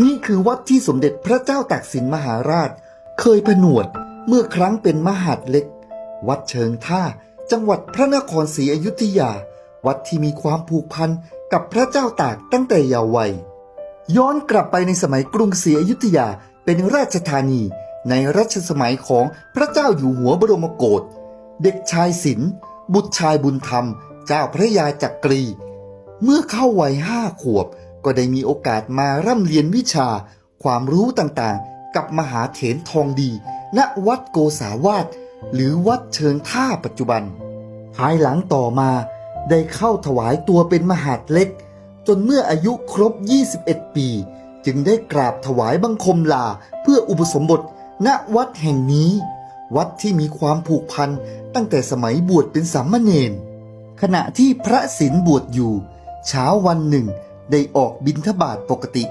นี่คือวัดที่สมเด็จพระเจ้าตากสินมหาราช เคยผนวดเมื่อครั้งเป็นมหาดเล็ก วัดเชิงท่า จังหวัดพระนครศรีอยุธยา วัดที่มีความผูกพันกับพระเจ้าตากตั้งแต่เยาว์วัย ย้อนกลับไปในสมัยกรุงศรีอยุธยาเป็นราชธานี ในรัชสมัยของพระเจ้าอยู่หัวบรมโกศเด็กชายศิลป์บุตรชายบุญธรรม เจ้าพระยาจักรี เมื่อเข้าวัยห้าขวบ ก็ได้มีโอกาสมาร่ำเรียนวิชาความรู้ต่างๆ กับมหาเถรทองดี ณวัดโกษาวาสหรือวัดเชิงท่าปัจจุบัน ภายหลังต่อมาได้เข้าถวายตัวเป็นมหาดเล็ก จนเมื่ออายุครบ 21 ปี จึงได้กราบถวายบังคมลาเพื่ออุปสมบทณวัดแห่งนี้ วัดที่มีความผูกพันตั้งแต่สมัยบวชเป็นสามเณรขณะที่พระศิลบวชอยู่ เช้าวันหนึ่ง ได้ออกบินทบาทปกติ